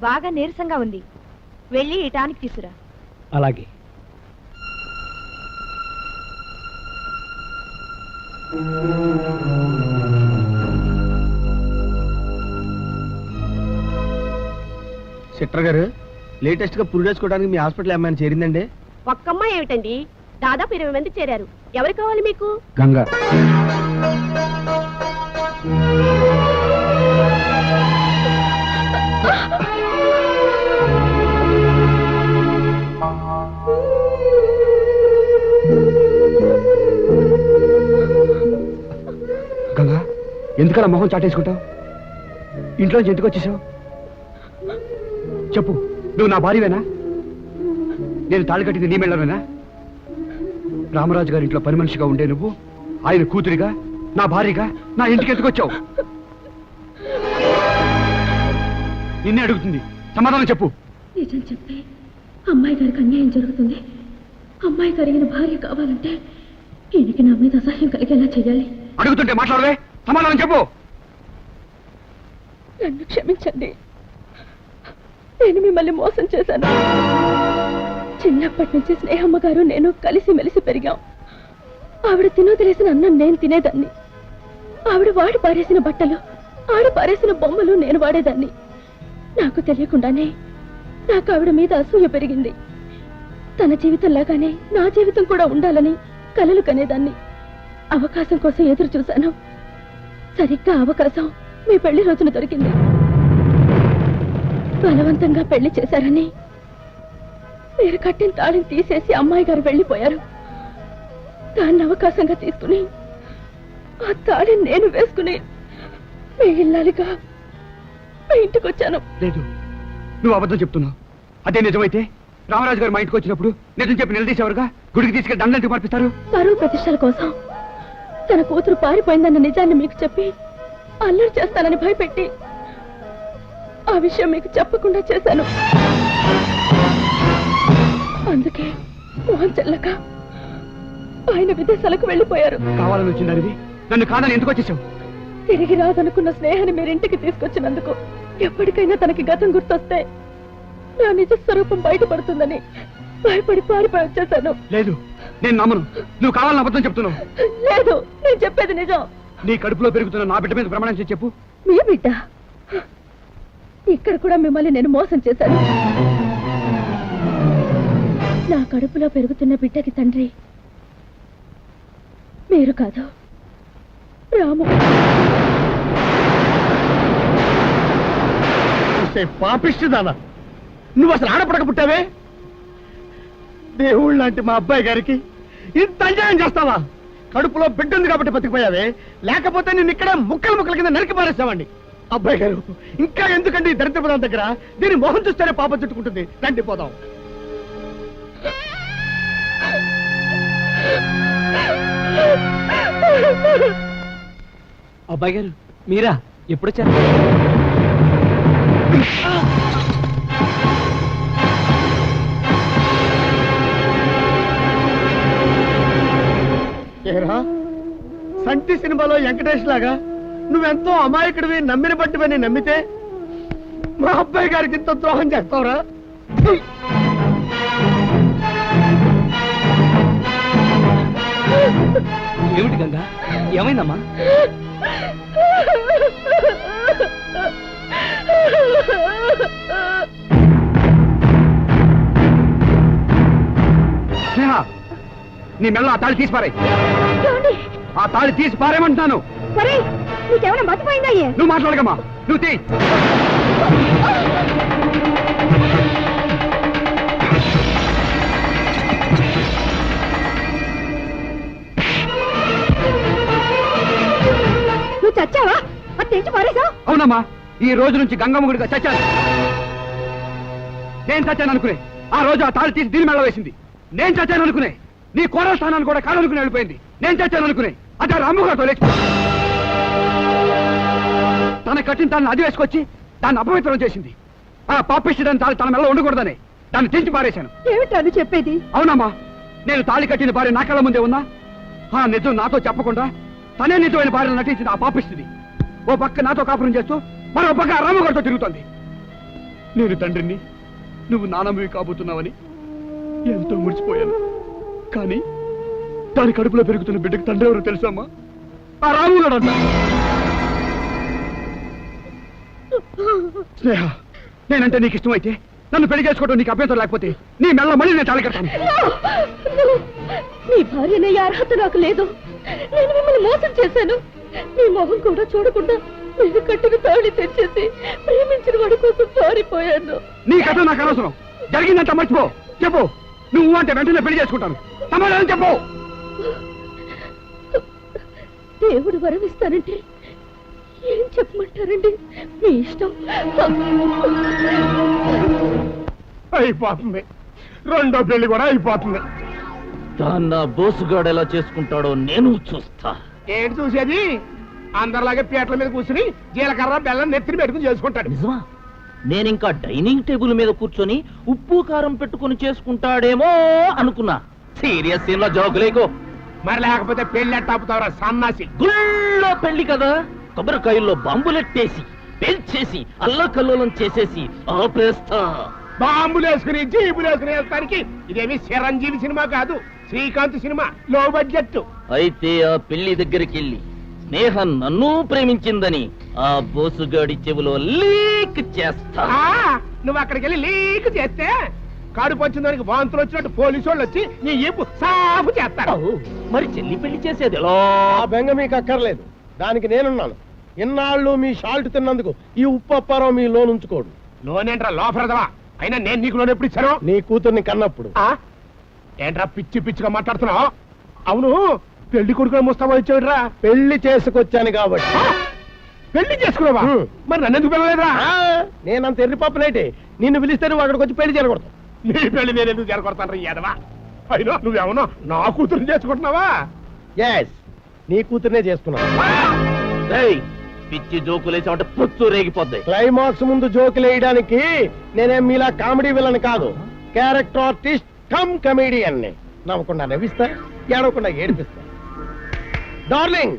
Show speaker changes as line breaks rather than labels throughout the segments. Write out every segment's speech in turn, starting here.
బాగా నీరసంగా ఉంది. వెళ్ళి ఈ టానిక్ తీసురా.
అలాగే.
సిట్టర్ గారు లేటెస్ట్గా పురుడేసుకోవడానికి మీ హాస్పిటల్ ఏమైనా చేరిందండి?
ఒక్కమ్మ ఏమిటండి? దాదాపు ఇరవై మంది చేరారు. ఎవరు కావాలి మీకు?
గంగా. ఎందుకలా మొహం చాటేసుకుంటావు? ఇంట్లోంచి ఎందుకు వచ్చేసావు? చెప్పు నువ్వు నా భార్యవేనా? నేను తాళి కట్టింది నీ మెళ్ళవేనా? రామరాజు గారి ఇంట్లో పని మనిషిగా ఉండే నువ్వు ఆయన కూతురిగా నా భార్యగా నా ఇంటికి ఎందుకు వచ్చావు? నిన్నే అడుగుతుంది. సమాధానం చెప్పు.
నిజం చెప్పి అమ్మాయి గారికి అన్యాయం జరుగుతుంది. అమ్మాయి కరిగిన భార్య కావాలంటే ఈయనకి నా మీద అసహ్యం కలిగేలా చేయాలి.
అడుగుతుంటే మాట్లాడవే. సమాధానం చెప్పు.
నన్ను క్షమించండి. నేను మిమ్మల్ని మోసం చేశాను. చిన్నప్పటి నుంచి స్నేహమ్మ గారు నేను కలిసి మెలిసి పెరిగాం. ఆవిడ తినొదిలేసిన అన్నం నేను తినేదాన్ని. ఆవిడ వాడి పారేసిన బట్టలు ఆడ పారేసిన బొమ్మలు నేను వాడేదాన్ని. నాకు తెలియకుండానే నాకు ఆవిడ మీద అసూయ పెరిగింది. తన జీవితంలాగానే నా జీవితం కూడా ఉండాలని కలలు కనేదాన్ని. అవకాశం కోసం ఎదురు చూశాను. సరిగ్గా అవకాశం మీ పెళ్ళి రోజున దొరికింది. బలవంతంగా పెళ్ళి చేశారని మీరు కట్టిన తాళిని తీసేసి అమ్మాయి గారు వెళ్ళిపోయారు. దాన్ని అవకాశంగా తీసుకుని ఆ తాళిని నేను వేసుకుని మీ ఇల్లాలిగా మీ ఇంటికి వచ్చాను.
లేదు నువ్వు అబద్ధం చెప్తున్నావు. అదే నిజమైతే రామరాజు గారు మా ఇంటికి వచ్చినప్పుడు నిజం చెప్పి నిలదీసేవారుగా? గుడికి తీసుకెళ్ళి దండలు పంపిస్తారు
పరువు ప్రతిష్టల కోసం తన కూతురు పారిపోయిందన్న నిజాన్ని మీకు చెప్పి అల్లరి చేస్తానని భయపెట్టి ఆ విషయం మీకు చెప్పకుండా చేశాను. అందుకే మోహన్ చెల్లక ఆయన విదేశాలకు వెళ్ళిపోయారు.
కావాలని వచ్చింది నన్ను కాదని ఎందుకు వచ్చేసావు
తిరిగి రాదనుకున్న స్నేహాన్ని మీరింటికి తీసుకొచ్చినందుకు ఎప్పటికైనా తనకి గతం గుర్తొస్తే నా నిజ స్వరూపం బయటపడుతుందని భయపడి పారిపోయి వచ్చేశాను.
లేదు నేను నమ్మను. నువ్వు కావాలని అబద్ధం చెప్తున్నావు.
లేదు నేను చెప్పేది నిజం.
నీ కడుపులో పెరుగుతున్న నా బిడ్డ మీద ప్రమాణం చేసి చెప్పు.
మీ బిడ్డ? ఇక్కడ కూడా మిమ్మల్ని నేను మోసం చేశాను. నా కడుపులో పెరుగుతున్న బిడ్డకి తండ్రి మీరు కాదు రాము.
పాపిస్తుందానా నువ్వు అసలు ఆడపడక పుట్టావే? దేవుళ్ళు లాంటి మా అబ్బాయి గారికి ఇంత అన్యాయం చేస్తావా? కడుపులో బిడ్డ ఉంది కాబట్టి బతికిపోయావే. లేకపోతే నేను ఇక్కడ ముక్కలు ముక్కల కింద నరికి పారేస్తామండి. అబ్బాయి గారు ఇంకా ఎందుకండి ఈ దరిద్ర పదం దగ్గర? దీని మొహం చూస్తేనే పాప చుట్టుకుంటుంది. రండి పోదాం.
అబ్బాయి గారు మీరా? ఎప్పుడొచ్చారు?
ఏరా? సంటి సినిమాలో వెంకటేష్ లాగా నువ్వెంతో అమాయకుడివి నమ్మిన బట్టివని నమ్మితే మా అబ్బాయి గారికి ఇంత ద్రోహం చేస్తావురా?
ఏమిటి గంగా? ఏమైందమ్మా?
నీ మెల్ల ఆ తాళి తీసి పారే ఆ తాళి తీసి పారేమంటున్నాను
నీకేమైనా మతిపోయిందా
నువ్వు మాట్లాడగమ్మా నువ్వు తీ.
నువ్వు చచ్చావా? అది తెంచి పారేశావు?
అవునమ్మా ఈ రోజు నుంచి గంగమ్మ గుడిగా చచ్చాను. నేను చచ్చాను అనుకునే. ఆ రోజు ఆ తాళి తీసి దీని మెళ్ళ వేసింది. నేను చచ్చాను అనుకునే. నీ కోర స్థానాన్ని కూడా కాదనుకుని వెళ్ళిపోయింది. నేను చచ్చాను అనుకునే. అది ఆ రాముగారితో లేచి. తన కట్టిన తనని అది వేసుకొచ్చి దాన్ని అపవిత్రం చేసింది. ఆ పాపిష్టి దాన్ని తాళి తన మెల్ల ఉండకూడదని. దాన్ని తెంచి పారేశాను.
ఏమిటా నువ్వు చెప్పేది?
అవునమ్మా నేను తాళి కట్టిన భార్య నా కళ్ళ ముందే ఉన్నా ఆ నిజం నాతో చెప్పకుండా తనే నిజమైన భార్యను నటించింది ఆ పాపిస్తుంది ఓ పక్క నాతో కాపురం చేస్తూ మరో పక్క ఆ రామగారితో తిరుగుతోంది.
నేను తండ్రిని నువ్వు నానమ్మవి కాబోతున్నావని ఎంతో మురిసిపోయాను. కానీ దాని కడుపులో పెరుగుతున్న బిడ్డకు తండ్రి ఎవరో తెలుసమ్మా? ఆ రాముగాడంట స్నేహ నేనంటే నీకు ఇష్టమైతే నన్ను పెళ్ళి చేసుకోవడం నీకు అభ్యంతరం లేకపోతే నీ మెల్ల మళ్ళీ నేను తాళి కడతాను.
నీ భార్యనే అర్హత నాకు లేదు. నేను మిమ్మల్ని మోసం చేశాను. నీ మొహం కూడా చూడకుండా నేను కట్టిన తాళి తెచ్చేసి ప్రేమించిన వాడి కోసం పారిపోయాను.
నీ కథ నాకు అనవసరం. జరిగిందంతా మర్చిపో. చెప్పు. నువ్వు అంటే వెంటనే పెళ్ళి చేసుకుంటాను. సమాధానం చెప్పు.
దేవుడు వరమిస్తానంటే ఏం చెప్పమంటారండి? మీ ఇష్టం.
అయిపోతుంది. రెండో పెళ్ళి కూడా అయిపోతుంది.
దాన్న బోసుగాడు ఎలా చేసుకుంటాడో నేను చూస్తా.
ఏంటి చూసేది? అందరిలాగే పీటల మీద కూర్చుని జీలకర్ర బెల్లం నెత్తిని పెట్టుకుని చేసుకుంటాడు.
నిజమా? నేనింకా డైనింగ్ టేబుల్ మీద కూర్చొని ఉప్పు కారం పెట్టుకుని చేసుకుంటాడేమో అనుకున్నా. సీరియస్ సీన్లో జోకులేకో
మరి లేకపోతే పెళ్ళి ఎట్టాపుతావరా సన్నాసి?
గుళ్ళో పెళ్ళి కదా. కొబ్బరికాయల్లో బాంబులెట్టేసి పేల్చేసి అల్లకల్లోలం చేసేసి ఆపేస్తా.
బాంబులు వేసుకుని జీబులు వేసుకుని వేస్తానికి ఇదేమి చిరంజీవి సినిమా కాదు శ్రీకాంత్ సినిమా లో బడ్జెట్
అయితే ఆ పెళ్ళి దగ్గరికి వెళ్ళి స్నేహ నన్ను ప్రేమించిందని ఆ బోసుగాడి చెవిలో లీక్ చేస్తా.
ఆ, నువ్వు అక్కడికి వెళ్ళి లీక్ చేస్తే కడుపు వచ్చిన దానికి వాంతులు వచ్చినట్టు పోలీసు వాళ్ళు వచ్చి నీ ఈపు సాఫ్ చేస్తారు.
మరి చెల్లి పెళ్ళి చేసేది ఎలా?
ఆ బెంగ మీకు అక్కర్లేదు. దానికి నేనున్నాను. ఇన్నాళ్ళు మీ షాల్ట్ తిన్నందుకు ఈ ఉప్పు అప్పారావు మీ లోన్ ఉంచుకోడు.
లోనేంట్రా లోపరదవా? అయినా నేను నీకు లోన్ ఎప్పుడు ఇచ్చాను?
నీ కూతుర్ని కన్నప్పుడు.
ఆ? ఏంట్రా పిచ్చి పిచ్చిగా మాట్లాడుతున్నావు? అవును పెళ్ళి కొడుకుని ముస్తాబా ఇచ్చాడురా
పెళ్ళి చేసుకొచ్చాను కాబట్టి?
పెళ్ళి చేసుకున్నావా. మరి నన్ను ఎందుకు పిలవలేదురా
నేనంత ఎర్రి పప్పునైతే నిన్ను పిలిస్తే నువ్వు అక్కడికి వచ్చి పెళ్ళి చేయకూడదు.
నీ పెళ్ళి నేను ఎందుకు జరగొడతాను యాదవా? అయినా నువ్వేమన్నా నా కూతురు చేసుకుంటున్నావా?
ఎస్ నీ కూతుర్నే చేసుకున్నాను
రేయ్, పిచ్చి జోకులేసామంటే పొత్తు రేగిపోద్ది.
క్లైమాక్స్ ముందు జోకులు వేయడానికి నేనేం మీలా కామెడీ విలన్ కాదు. క్యారెక్టర్ ఆర్టిస్ట్ కమ్ కమెడియన్ని. నవ్వకుండా నవ్విస్తా ఏడవకుండా ఏడిపిస్తా. డార్లింగ్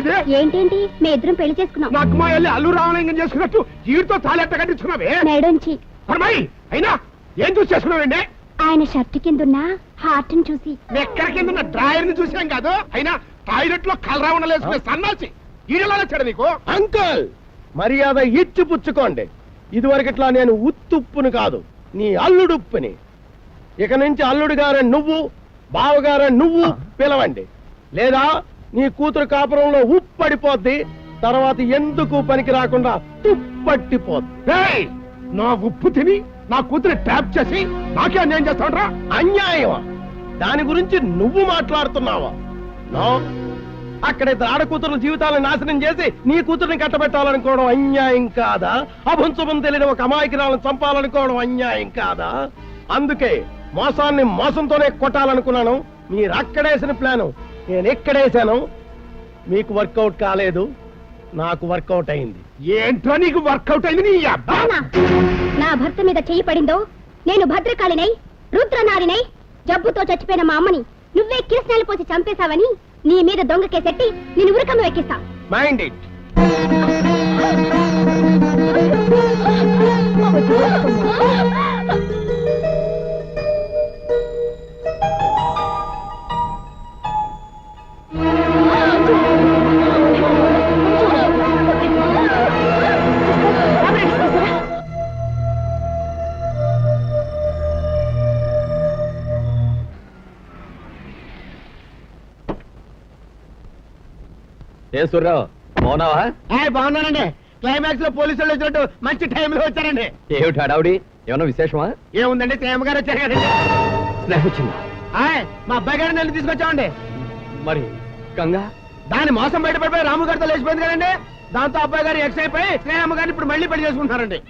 ఇది?
ఏంటేంటి? మీ ఇద్దరం పెళ్ళి చేసుకున్నాం.
నాకు మా వెళ్ళి అల్లు రామలింగం చేసుకున్నట్టు వీడితో తాళెట్ట కట్టించుకున్నావే
మేడొంచి.
పరమాయి అయినా ఏం చూసి చేసుకున్నావండి?
ఆయన షర్ట్ కిందున్న హార్ట్ని చూసి.
ఎక్కడ కింద డ్రాయర్ని చూసాం కాదు అయినా టాయిలెట్లో కలరా ఉండలేసుకునే సన్నాసి. ఈడలా వచ్చాడు నీకు?
అంకుల్ మర్యాద ఇచ్చి పుచ్చుకోండి. ఇదివరకట్లా నేను ఉత్తుప్పును కాదు. నీ అల్లుడుప్పుని ఇక నుంచి అల్లుడు గారే నువ్వు బావగారే నువ్వు పిలవండి. లేదా నీ కూతురు కాపురంలో ఉప్పు పడిపోద్ది తర్వాత ఎందుకు పనికి రాకుండా తుప్పట్టిపోద్ది.
నా ఉప్పు తిని నా కూతురు ట్యాప్ చేసి నాకే అన్యాయం చేస్తాడ్రా
అన్యాయమా? దాని గురించి నువ్వు మాట్లాడుతున్నావా? నో. అక్కడ ఇద్దరు ఆడకూతురు జీవితాలను నాశనం చేసి నీ కూతుర్ని కట్టబెట్టాలనుకోవడం అన్యాయం కాదా? అభంశుభం తెలియని ఒక అమాయకురాలను చంపాలనుకోవడం అన్యాయం కాదా? అందుకే మోసాన్ని మోసంతోనే కొట్టాలనుకున్నాను. మీరు అక్కడేసిన ప్లాను. నేను ఎక్కడేసాను మీకు వర్కౌట్ కాలేదు. నాకు వర్కౌట్ అయింది.
ఏంట్రా నీకు వర్కౌట్ అయింది నీ అబ్బా?
నా భర్త మీద చెయ్యి పడిందో? నేను భద్రకాళినై రుద్రనారినై జబ్బుతో చచ్చిపోయిన మా అమ్మని నువ్వే కిరసనాలు పోసి చంపేశావని? నీ మీద దొంగ కేసెట్టి నేను ఉరకమ్మ ఎక్కిస్తా.
మైండ్ ఇట్
ఏ సూర్రావు మౌనావా
బాగున్నానండి. క్లైమాక్స్లో పోలీసు వాళ్ళు వచ్చినట్టు మంచి టైంలో వచ్చారండి.
ఏమిటి హడావుడి? ఏమన్నా విశేషమా?
ఏముందండి? ప్రేమ గారు వచ్చారు కదండి.
స్నేహ వచ్చిందా
ఆయ్, మా అబ్బాయి గారిని వెళ్ళి తీసుకొచ్చామండి.
మరి గంగా?
దాని మోసం బయటపడిపోయి రాము గారితో లేచిపోయింది కదండి. దాంతో అబ్బాయి గారు ఎక్స్ అయిపోయి స్నేహమ్మ గారిని ఇప్పుడు మళ్ళీ పెళ్ళి చేసుకుంటున్నారండి.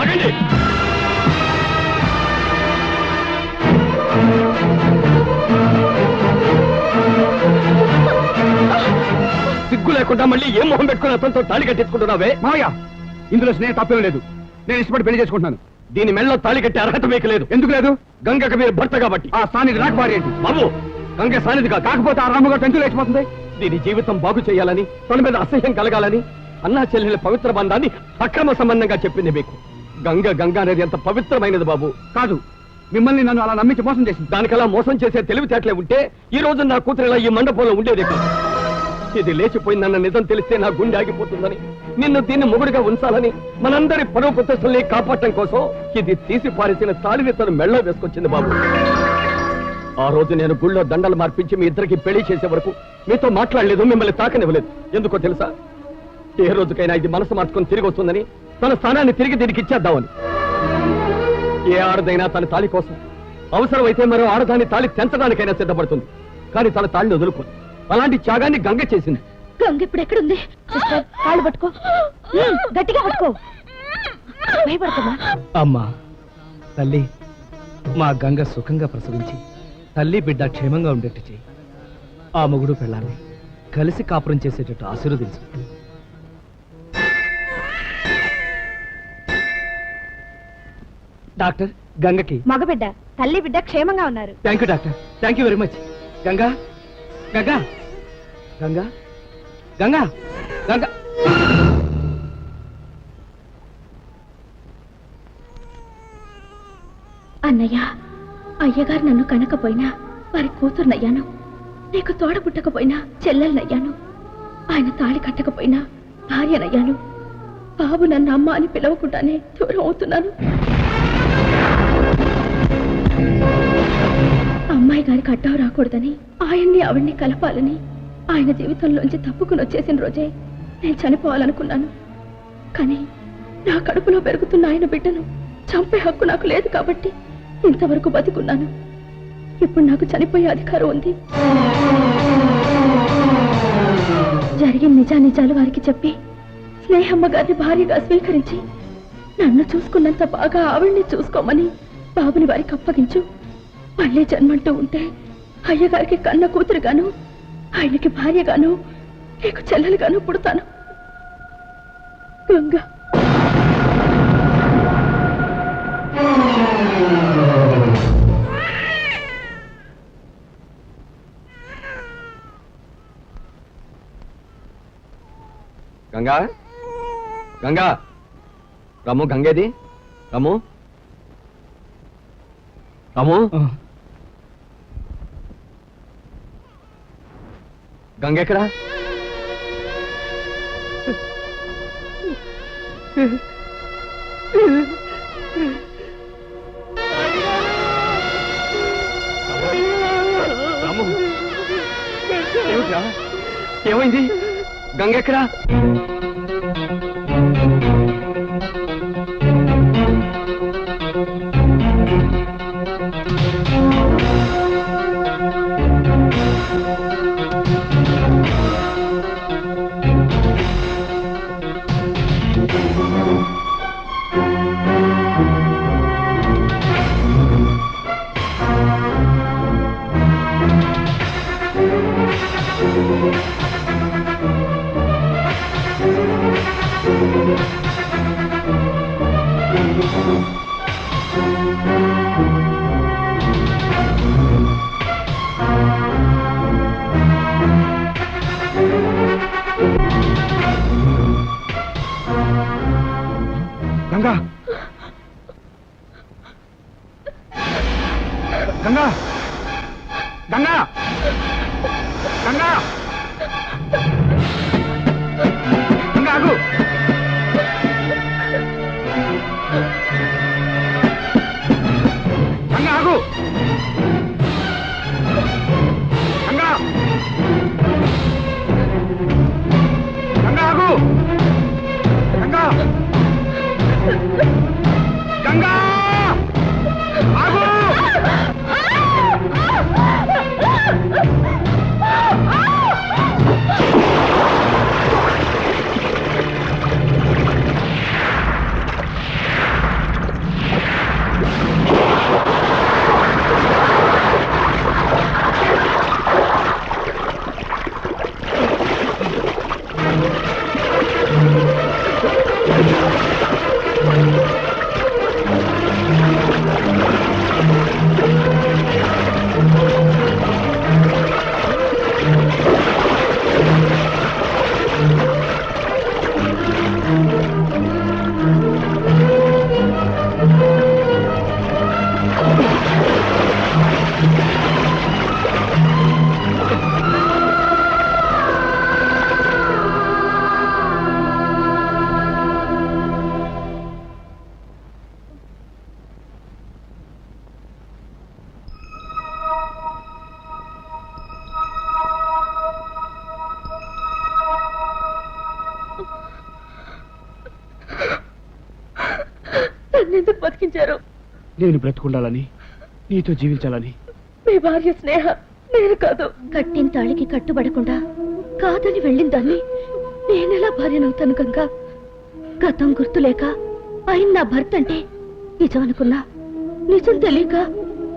ఆగండి. లేకుండా మళ్ళీ ఏం మొహం పెట్టుకుని అతనితో తాళి కట్టించుకుంటున్నావే?
మావయ్య ఇందులో స్నేహం తప్పేం లేదు. నేను ఇష్టపడి పెళ్ళి చేసుకుంటున్నాను.
దీని మెల్లో తాళి కట్టే అర్హత మీకు లేదు.
ఎందుకు లేదు?
గంగకు మీరు భర్త కాబట్టి.
ఆ సానిది నాకు భార్య
బాబు గంగ సానిది
కాకపోతే ఆ రాముగారు టెంతు లేచిపోతుంది?
దీని జీవితం బాగు చేయాలని తన మీద అసహ్యం కలగాలని అన్నా చెల్లెల పవిత్ర బంధాన్ని అక్రమ సంబంధంగా చెప్పింది మీకు. గంగ గంగ అనేది ఎంత పవిత్రమైనది బాబు.
కాదు మిమ్మల్ని నన్ను అలా నమ్మించి మోసం చేసింది.
దానికలా మోసం చేసే తెలివితేటలే ఉంటే ఈ రోజు నా కూతురు ఇలా ఈ మండపంలో ఉండేది కాదు ఇది లేచిపోయిందన్న నిజం తెలిస్తే నా గుండె ఆగిపోతుందని. నిన్ను దీన్ని మొగుడుగా ఉంచాలని మనందరి పరువు ప్రతిష్టల్ని కాపాడటం కోసం ఇది తీసి పారేసిన తాళిని తను మెళ్ళ వేసుకొచ్చింది బాబు. ఆ రోజు నేను గుళ్ళో దండలు మార్పించి మీ ఇద్దరికి పెళ్ళి చేసే వరకు మీతో మాట్లాడలేదు మిమ్మల్ని తాకనివ్వలేదు. ఎందుకో తెలుసా? ఏ రోజుకైనా ఇది మనసు మార్చుకొని తిరిగి వస్తుందని తన స్థానాన్ని తిరిగి దీనికి ఇచ్చేద్దామని. ఏ ఆడదైనా తన తాళి కోసం అవసరమైతే మరో ఆడదాన్ని తాళి తెంచడానికైనా సిద్ధపడుతుంది. కానీ తన తాళిని వదులుకోదు. అలాంటి త్యాగాన్ని గంగ చేసింది.
గంగ ఇప్పుడు ఎక్కడుంది? సిస్టర్ కాళ్ళు పట్టుకో. ఉమ్, గట్టిగా పట్టుకో. భయపడుతున్నా
అమ్మా తల్లి మా గంగ సుఖంగా ప్రసవించి తల్లి బిడ్డ క్షేమంగా ఉండేట్టు చెయ్యి ఆ మొగుడు పెళ్ళాన్ని కలిసి కాపురం చేసేటట్టు ఆశీర్వదించు. డాక్టర్ గంగకి.
మగబిడ్డ తల్లి బిడ్డ క్షేమంగా ఉన్నారు.
Thank you doctor. Thank you very much. Ganga Ganga. Ganga? Ganga? Ganga.
అన్నయ్య అయ్యగారు నన్ను కనకపోయినా వారి కూతురునయ్యాను నీకు తోడ పుట్టకపోయినా చెల్లెలనయ్యాను ఆయన తాళి కట్టకపోయినా భార్యనయ్యాను బాబు నన్ను అమ్మ అని పిలవకుండానే దూరం అవుతున్నాను. అమ్మాయి గారికి అడ్డావు రాకూడదని ఆయన్ని ఆవిడ్ని కలపాలని ఆయన జీవితంలోంచి తప్పుకుని వచ్చేసిన రోజే నేను చనిపోవాలనుకున్నాను. కానీ నా కడుపులో పెరుగుతున్న ఆయన బిడ్డను చంపే హక్కు నాకు లేదు కాబట్టి ఇంతవరకు బతికున్నాను. ఇప్పుడు నాకు చనిపోయే అధికారం ఉంది. జరిగిన నిజానిజాలు వారికి చెప్పి స్నేహమ్మ గారిని భార్యగా స్వీకరించి నన్ను చూసుకున్నంత బాగా ఆవిడ్ని చూసుకోమని బాబుని వారికి అప్పగించు. మళ్ళీ జన్మంటూ ఉంటే అయ్యగారికి కన్న కూతురుగాను ఆయనకి భార్యగాను నీకు చెల్లెలుగాను పుడతాను. గంగా.
గంగా? గంగా? రమ్ము గంగేది? రమ్ము? రమ్ము? గంగెక్కడా ఏమైంది?
గంగెక్కడా
బ్రతికించారు.
నేను బ్రతుకుండాలని నీతో జీవించాలని.
మీ భార్య స్నేహ నేను కాదు. కట్టిన తాళికి కట్టుబడకుండా కాదని వెళ్ళిన దాన్ని నేనెలా భార్యనవుతాను గంగా? గతం గుర్తులేక ఆయన నా భర్త అంటే నిజం అనుకున్నా. నిజం తెలియక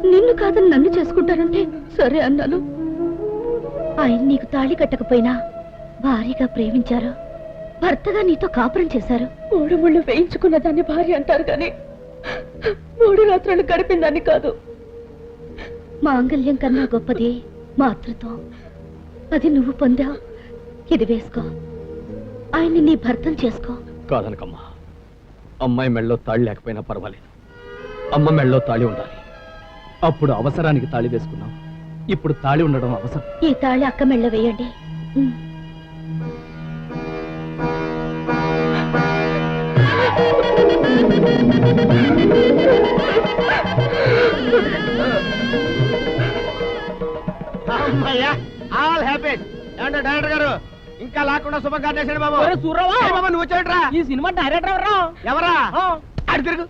నిన్ను కాదని నన్ను చేసుకుంటానంటే సరే అన్నాను. ఆయన నీకు తాళి కట్టకపోయినా భార్యగా ప్రేమించారు. భర్తగా నీతో కాపురం చేశారు. మూడు ముళ్ళు వేయించుకున్న దాన్ని భార్య అంటారు కానీ మూడు రాత్రులు గడిపిన దాన్ని కాదు. మాంగల్యం కన్నా గొప్పది మాతృత్వం. అది నువ్వు పొందావు ఇది వేసుకో. ఆయన్ని నీ భర్తం చేసుకో.
కాదనకమ్మా. అమ్మాయి మెళ్ళలో తాళి లేకపోయినా పర్వాలేదు. అమ్మ మెళ్ళలో తాళి ఉండాలి.
అప్పుడు అవసరానికి తాళి వేసుకున్నాం. ఇప్పుడు తాళి ఉండడం అవసరం.
ఈ తాళి అక్క మెళ్ళ వేయండి.
అమ్మయ్యా ఆల్ హ్యాపీ ఏమంటే డైరెక్టర్ గారు? ఇంకా లాకుండా శుభం కాటేసాడు బాబు.
సూర్రవా!
బాబు నువ్వు వచ్చాడురా
ఈ సినిమా డైరెక్టర్ ఎవరా
ఎవరా? అడు తిరుగు.